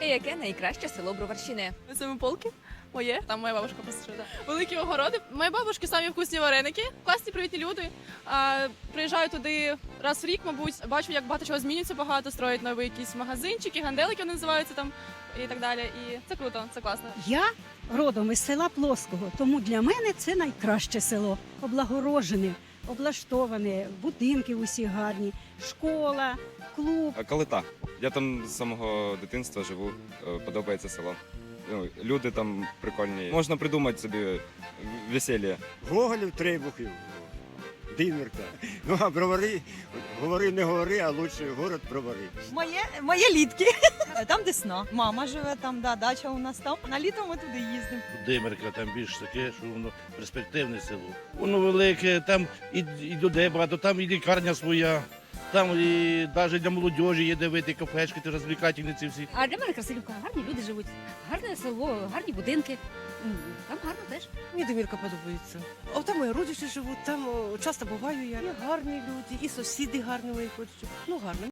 І яке найкраще село Броварщини? Семиполки. Моє, там моя бабушка просто живе. Великі огороди. Мої бабушки самі вкусні вареники, класні привітні люди. А, приїжджаю туди раз в рік, мабуть. Бачу, як багато чого змінюється, багато строять нові якісь магазинчики, ганделики вони називаються там і так далі. І це круто, це класно. Я родом із села Плоского, тому для мене це найкраще село. Облагорожене, облаштоване, будинки усі гарні, школа, клуб. Калита. Я там з самого дитинства живу, е, подобається село. Ну, люди там прикольні. Можна придумати собі весілля. Гоголів Трейбухів, Димірка. Ну а бровари, говори, не говори, а лучше город бровари. Моє, моє літки. Там Десна. Мама живе там, да, дача у нас там. На літо ми туди їздимо. Димирка там більш таке, що воно перспективне село. Воно велике, там і, і людей багато, там і лікарня своя, там і навіть для молодіжі є де вийти кафешки, ти розвлікательні ці всі. А для мене Красилівка гарні люди живуть, гарне село, гарні будинки. Там гарно теж. Мені Домірка подобається. О, там мої родичі живуть, там о, часто буваю я. І гарні люди, і сусіди гарні мої хочуть. Ну гарно.